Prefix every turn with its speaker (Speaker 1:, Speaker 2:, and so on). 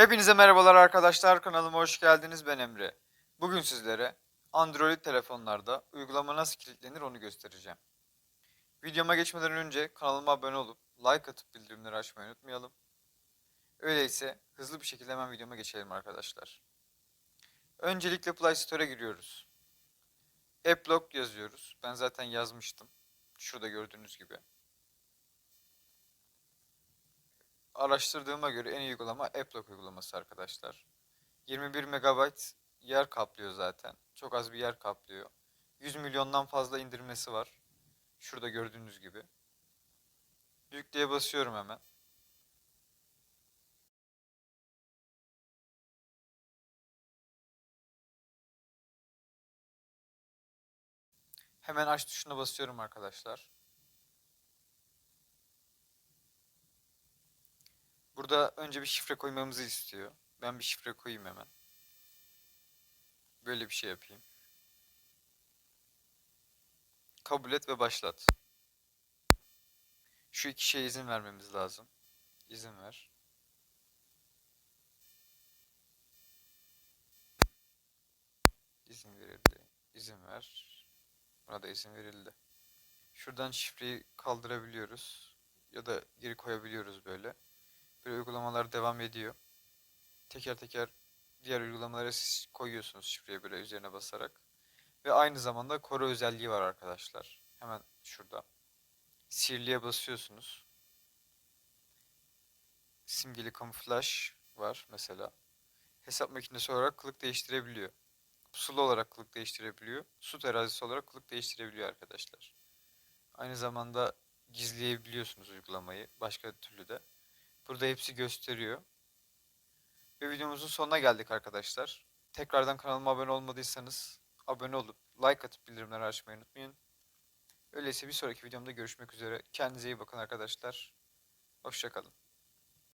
Speaker 1: Hepinize merhabalar arkadaşlar. Kanalıma hoş geldiniz. Ben Emre. Bugün sizlere Android telefonlarda uygulama nasıl kilitlenir onu göstereceğim. Videoma geçmeden önce kanalıma abone olup like atıp bildirimleri açmayı unutmayalım. Öyleyse hızlı bir şekilde hemen videoma geçelim arkadaşlar. Öncelikle Play Store'a giriyoruz. AppLock yazıyoruz. Ben zaten yazmıştım. Şurada gördüğünüz gibi. Araştırdığıma göre en iyi uygulama AppLock uygulaması arkadaşlar. 21 MB yer kaplıyor zaten. Çok az bir yer kaplıyor. 100 milyondan fazla indirmesi var. Şurada gördüğünüz gibi. Yükleye basıyorum hemen. Hemen aç tuşuna basıyorum arkadaşlar. Burada önce bir şifre koymamızı istiyor. Ben bir şifre koyayım hemen. Böyle bir şey yapayım. Kabul et ve başlat. Şu iki şeye izin vermemiz lazım. İzin ver. İzin verildi. İzin ver. Buna da izin verildi. Şuradan şifreyi kaldırabiliyoruz. Ya da geri koyabiliyoruz böyle. Uygulamalar devam ediyor. Teker teker diğer uygulamalara siz koyuyorsunuz şifreyi böyle üzerine basarak. Ve aynı zamanda koru özelliği var arkadaşlar. Hemen şurada. Sihirliye basıyorsunuz. Simgeli kamuflaj var mesela. Hesap makinesi olarak kılık değiştirebiliyor. Pusula olarak kılık değiştirebiliyor. Su terazisi olarak kılık değiştirebiliyor arkadaşlar. Aynı zamanda gizleyebiliyorsunuz uygulamayı. Başka türlü de. Burada hepsi gösteriyor. Ve videomuzun sonuna geldik arkadaşlar. Tekrardan kanalıma abone olmadıysanız abone olup like atıp bildirimleri açmayı unutmayın. Öyleyse bir sonraki videomda görüşmek üzere. Kendinize iyi bakın arkadaşlar. Hoşçakalın.